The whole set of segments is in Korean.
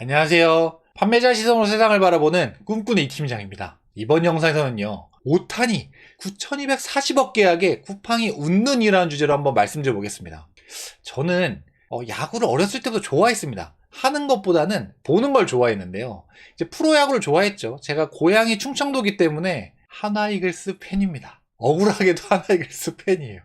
안녕하세요. 판매자 시선으로 세상을 바라보는 꿈꾸는 이 팀장입니다. 이번 영상에서는요, 오탄이 9,240억 계약에 쿠팡이 웃는 이라는 주제로 한번 말씀드려 보겠습니다. 저는 어, 야구를 어렸을 때부터 좋아했습니다. 하는 것보다는 보는 걸 좋아했는데요. 이제 프로야구를 좋아했죠. 제가 고향이 충청도기 때문에 하나이글스 팬입니다. 억울하게도 하나이글스 팬이에요.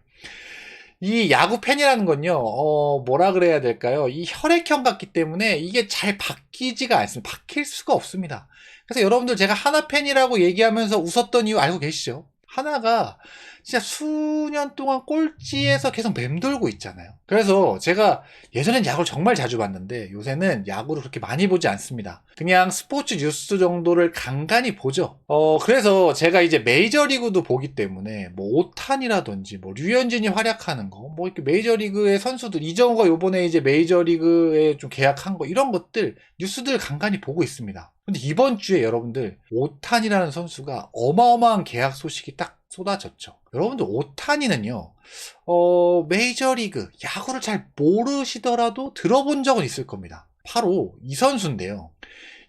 이 야구 팬이라는 건요, 어, 뭐라 그래야 될까요? 이 혈액형 같기 때문에 이게 잘 바뀌지가 않습니다. 바뀔 수가 없습니다. 그래서 여러분들 제가 하나 팬이라고 얘기하면서 웃었던 이유 알고 계시죠? 하나가 진짜 수년 동안 꼴찌에서 계속 맴돌고 있잖아요. 그래서 제가 예전엔 야구를 정말 자주 봤는데 요새는 야구를 그렇게 많이 보지 않습니다. 그냥 스포츠 뉴스 정도를 간간히 보죠. 어, 그래서 제가 이제 메이저리그도 보기 때문에 뭐 오탄이라든지 뭐 류현진이 활약하는 거, 뭐 이렇게 메이저리그의 선수들, 이정우가 요번에 이제 메이저리그에 좀 계약한 거 이런 것들 뉴스들 간간히 보고 있습니다. 근데 이번 주에 여러분들 오탄이라는 선수가 어마어마한 계약 소식이 딱 쏟아졌죠. 여러분들 오타니는요, 어, 메이저리그, 야구를 잘 모르시더라도 들어본 적은 있을 겁니다. 바로 이 선수인데요.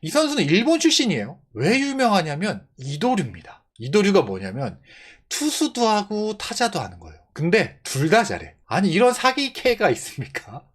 이 선수는 일본 출신이에요. 왜 유명하냐면 이도류입니다. 이도류가 뭐냐면 투수도 하고 타자도 하는 거예요. 근데 둘 다 잘해. 아니 이런 사기캐가 있습니까?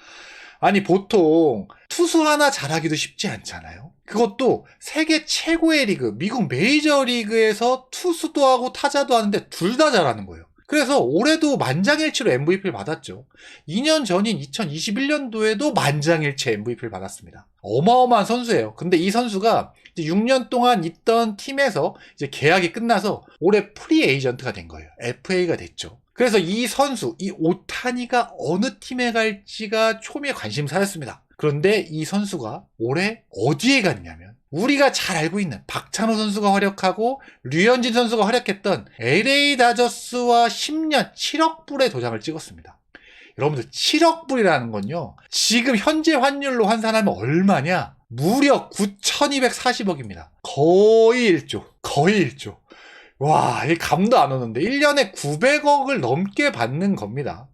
아니 보통 투수 하나 잘하기도 쉽지 않잖아요. 그것도 세계 최고의 리그, 미국 메이저 리그에서 투수도 하고 타자도 하는데 둘 다 잘하는 거예요. 그래서 올해도 만장일치로 MVP를 받았죠. 2년 전인 2021년도에도 만장일치 MVP를 받았습니다. 어마어마한 선수예요. 근데 이 선수가 6년 동안 있던 팀에서 이제 계약이 끝나서 올해 프리 에이전트가 된 거예요. FA가 됐죠. 그래서 이 선수, 이 오타니가 어느 팀에 갈지가 초미의 관심사였습니다. 그런데 이 선수가 올해 어디에 갔냐면 우리가 잘 알고 있는 박찬호 선수가 활약하고 류현진 선수가 활약했던 LA 다저스와 10년 7억 불의 도장을 찍었습니다. 여러분들 7억 불이라는 건요. 지금 현재 환율로 환산하면 얼마냐? 무려 9,240억입니다. 거의 1조. 거의 1조. 와, 이 감도 안 오는데 1년에 900억을 넘게 받는 겁니다.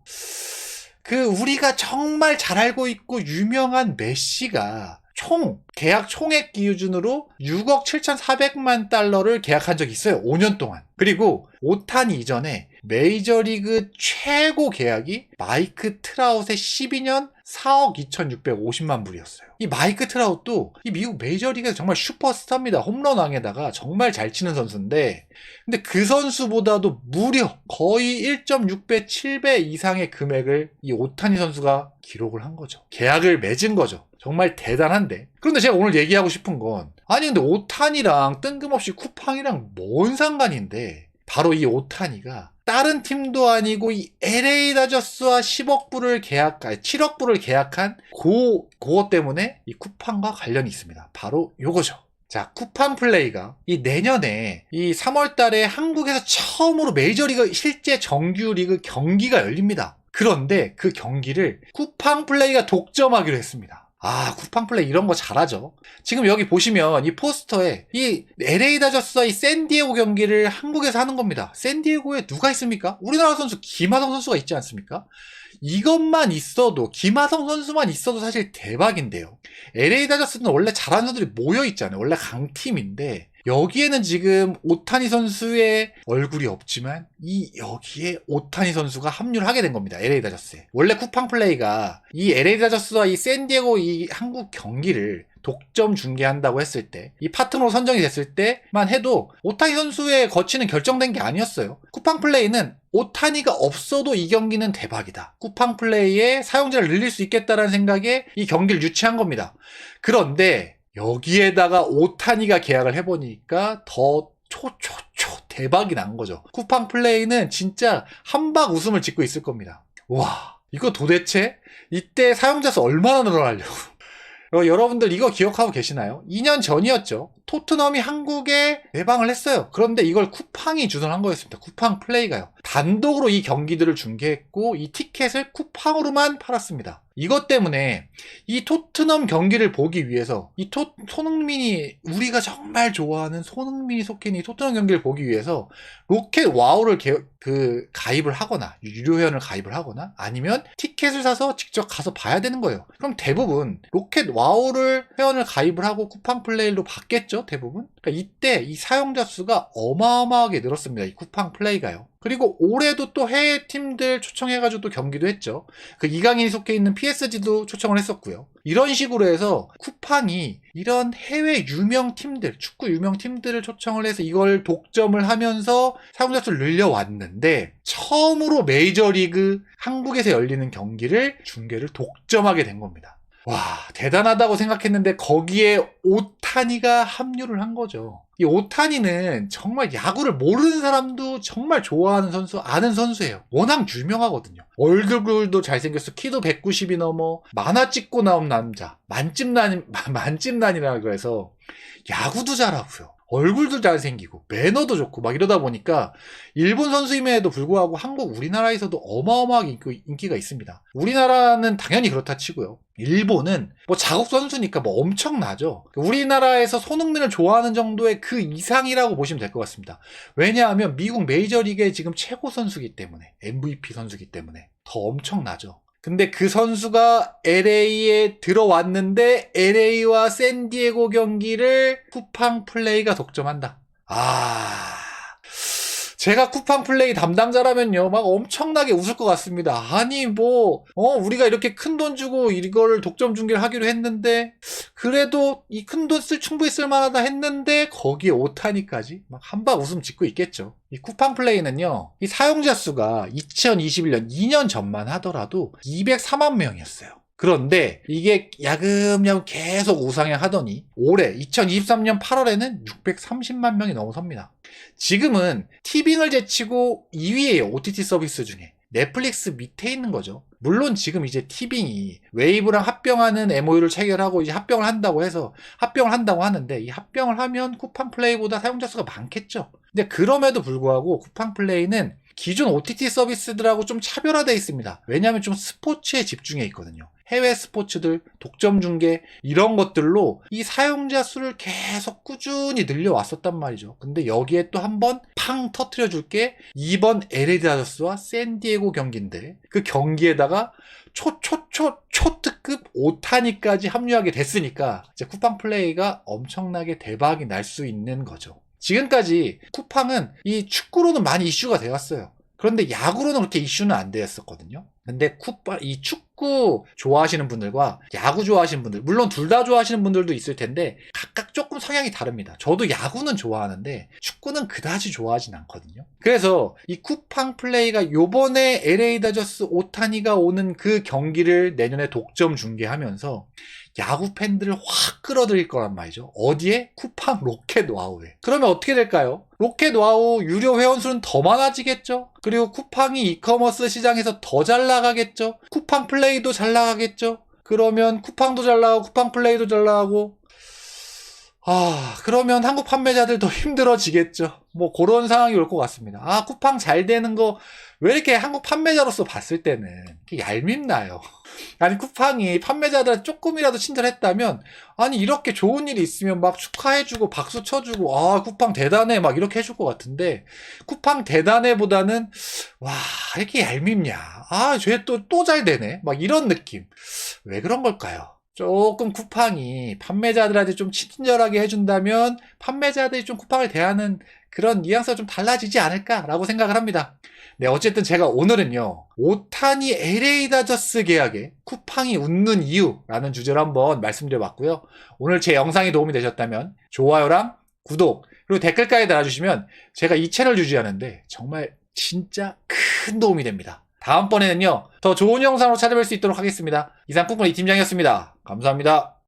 그 우리가 정말 잘 알고 있고 유명한 메시가 총 계약 총액 기준으로 6억 7,400만 달러를 계약한 적이 있어요. 5년 동안. 그리고 오탄 이전에 메이저리그 최고 계약이 마이크 트라웃의 12년 4억 2,650만 불이었어요. 이 마이크 트라웃도 이 미국 메이저리그에서 정말 슈퍼스타입니다. 홈런 왕에다가 정말 잘 치는 선수인데 근데 그 선수보다도 무려 거의 1.6배, 7배 이상의 금액을 이 오타니 선수가 기록을 한 거죠. 계약을 맺은 거죠. 정말 대단한데. 그런데 제가 오늘 얘기하고 싶은 건 아니 근데 오타니랑 뜬금없이 쿠팡이랑 뭔 상관인데 바로 이 오타니가 다른 팀도 아니고 이 LA 다저스와 10억 불을 계약, 아니 7억 불을 계약한 고, 그것 때문에 이 쿠팡과 관련이 있습니다. 바로 요거죠. 자, 쿠팡 플레이가 이 내년에 이 3월 달에 한국에서 처음으로 메이저리그 실제 정규리그 경기가 열립니다. 그런데 그 경기를 쿠팡 플레이가 독점하기로 했습니다. 아, 쿠팡 플레이 이런 거 잘하죠. 지금 여기 보시면 이 포스터에 이 LA 다저스와 이 샌디에고 경기를 한국에서 하는 겁니다. 샌디에고에 누가 있습니까? 우리나라 선수 김하성 선수가 있지 않습니까? 이것만 있어도 김하성 선수만 있어도 사실 대박인데요. LA 다저스는 원래 잘하는 선수들이 모여 있잖아요. 원래 강팀인데 여기에는 지금 오타니 선수의 얼굴이 없지만 이 여기에 오타니 선수가 합류를 하게 된 겁니다. LA 다저스에. 원래 쿠팡 플레이가 이 LA 다저스와 이 샌디에고 이 한국 경기를 독점 중계한다고 했을 때, 이 파트너로 선정이 됐을 때만 해도 오타니 선수의 거치는 결정된 게 아니었어요. 쿠팡 플레이는 오타니가 없어도 이 경기는 대박이다. 쿠팡 플레이의 사용자를 늘릴 수 있겠다라는 생각에 이 경기를 유치한 겁니다. 그런데 여기에다가 오타니가 계약을 해보니까 더 초초초 대박이 난 거죠. 쿠팡 플레이는 진짜 한박 웃음을 짓고 있을 겁니다. 와, 이거 도대체 이때 사용자 수 얼마나 늘어나려고. 어, 여러분들 이거 기억하고 계시나요? 2년 전이었죠. 토트넘이 한국에 내방을 했어요. 그런데 이걸 쿠팡이 주선한 거였습니다. 쿠팡 플레이가요. 단독으로 이 경기들을 중계했고 이 티켓을 쿠팡으로만 팔았습니다. 이것 때문에 이 토트넘 경기를 보기 위해서 이 토, 손흥민이 우리가 정말 좋아하는 손흥민이 속해 이 토트넘 경기를 보기 위해서 로켓 와우를 개- 그 가입을 하거나 유료 회원을 가입을 하거나 아니면 티켓을 사서 직접 가서 봐야 되는 거예요. 그럼 대부분 로켓 와우를 회원을 가입을 하고 쿠팡 플레이로 받겠죠, 대부분. 그러니까 이때 이 사용자 수가 어마어마하게 늘었습니다. 이 쿠팡 플레이가요. 그리고 올해도 또 해외 팀들 초청해가지고 또 경기도 했죠. 그 이강인이 속해 있는 PSG도 초청을 했었고요. 이런 식으로 해서 쿠팡이 이런 해외 유명 팀들, 축구 유명 팀들을 초청을 해서 이걸 독점을 하면서 사용자 수를 늘려왔는데 처음으로 메이저리그 한국에서 열리는 경기를 중계를 독점하게 된 겁니다. 와, 대단하다고 생각했는데 거기에 오타니가 합류를 한 거죠. 이 오타니는 정말 야구를 모르는 사람도 정말 좋아하는 선수, 아는 선수예요. 워낙 유명하거든요. 얼굴도 잘생겼어. 키도 190이 넘어. 만화 찍고 나온 남자. 만찜난, 만찜난이라고 해서 야구도 잘하고요. 얼굴도 잘생기고 매너도 좋고 막 이러다 보니까 일본 선수임에도 불구하고 한국 우리나라에서도 어마어마하게 인기- 인기가 있습니다. 우리나라는 당연히 그렇다 치고요. 일본은 뭐 자국 선수니까 뭐 엄청나죠. 우리나라에서 손흥민을 좋아하는 정도의 그 이상이라고 보시면 될 것 같습니다. 왜냐하면 미국 메이저리그의 지금 최고 선수기 때문에 MVP 선수기 때문에 더 엄청나죠. 근데 그 선수가 LA에 들어왔는데 LA와 샌디에고 경기를 쿠팡 플레이가 독점한다. 아. 제가 쿠팡 플레이 담당자라면요, 막 엄청나게 웃을 것 같습니다. 아니, 뭐, 어, 우리가 이렇게 큰 돈 주고 이걸 독점 중계를 하기로 했는데, 그래도 이 큰 돈 쓸 충분히 쓸 만하다 했는데, 거기에 오타니까지 막 한방 웃음 짓고 있겠죠. 이 쿠팡 플레이는요, 이 사용자 수가 2021년 2년 전만 하더라도 204만 명이었어요. 그런데 이게 야금야금 계속 우상향 하더니 올해 2023년 8월에는 630만 명이 넘어섭니다. 지금은 티빙을 제치고 2위에요. OTT 서비스 중에. 넷플릭스 밑에 있는 거죠. 물론 지금 이제 티빙이 웨이브랑 합병하는 MOU를 체결하고 이제 합병을 한다고 해서 합병을 한다고 하는데 이 합병을 하면 쿠팡 플레이보다 사용자 수가 많겠죠. 근데 그럼에도 불구하고 쿠팡 플레이는 기존 OTT 서비스들하고 좀 차별화되어 있습니다. 왜냐하면 좀 스포츠에 집중해 있거든요. 해외 스포츠들, 독점 중계, 이런 것들로 이 사용자 수를 계속 꾸준히 늘려왔었단 말이죠. 근데 여기에 또 한 번 팡 터트려 줄게 이번 LA 다저스와 샌디에고 경기인데 그 경기에다가 초초초 초특급 오타니까지 합류하게 됐으니까 이제 쿠팡 플레이가 엄청나게 대박이 날 수 있는 거죠. 지금까지 쿠팡은 이 축구로는 많이 이슈가 되었어요. 그런데 야구로는 그렇게 이슈는 안 되었었거든요. 근데 쿠파, 이축 구 좋아하시는 분들과 야구 좋아하시는 분들, 물론 둘 다 좋아하시는 분들도 있을 텐데, 각각 조금 성향이 다릅니다. 저도 야구는 좋아하는데, 축구는 그다지 좋아하진 않거든요. 그래서 이 쿠팡 플레이가 요번에 LA 다저스 오타니가 오는 그 경기를 내년에 독점 중계하면서, 야구 팬들을 확 끌어들일 거란 말이죠. 어디에? 쿠팡 로켓 와우에. 그러면 어떻게 될까요? 로켓 와우 유료 회원수는 더 많아지겠죠? 그리고 쿠팡이 이커머스 시장에서 더 잘 나가겠죠? 쿠팡 플레이도 잘 나가겠죠? 그러면 쿠팡도 잘 나가고 쿠팡 플레이도 잘 나가고 아, 그러면 한국 판매자들 더 힘들어지겠죠. 뭐 그런 상황이 올 것 같습니다. 아, 쿠팡 잘 되는 거 왜 이렇게 한국 판매자로서 봤을 때는 얄밉나요? 아니 쿠팡이 판매자들 조금이라도 친절했다면 아니 이렇게 좋은 일이 있으면 막 축하해주고 박수 쳐주고 아 쿠팡 대단해 막 이렇게 해줄 것 같은데 쿠팡 대단해보다는 와 이렇게 얄밉냐 아쟤 또 또 잘 되네 막 이런 느낌 왜 그런 걸까요? 조금 쿠팡이 판매자들한테 좀 친절하게 해준다면 판매자들이 좀 쿠팡을 대하는 그런 뉘앙스가 좀 달라지지 않을까라고 생각을 합니다. 네, 어쨌든 제가 오늘은요, 오타니 LA 다저스 계약에 쿠팡이 웃는 이유라는 주제로 한번 말씀드려봤고요. 오늘 제 영상이 도움이 되셨다면 좋아요랑 구독, 그리고 댓글까지 달아주시면 제가 이 채널 유지하는데 정말 진짜 큰 도움이 됩니다. 다음번에는요, 더 좋은 영상으로 찾아뵐 수 있도록 하겠습니다. 이상 꿈꾸는 이 팀장이었습니다. 감사합니다.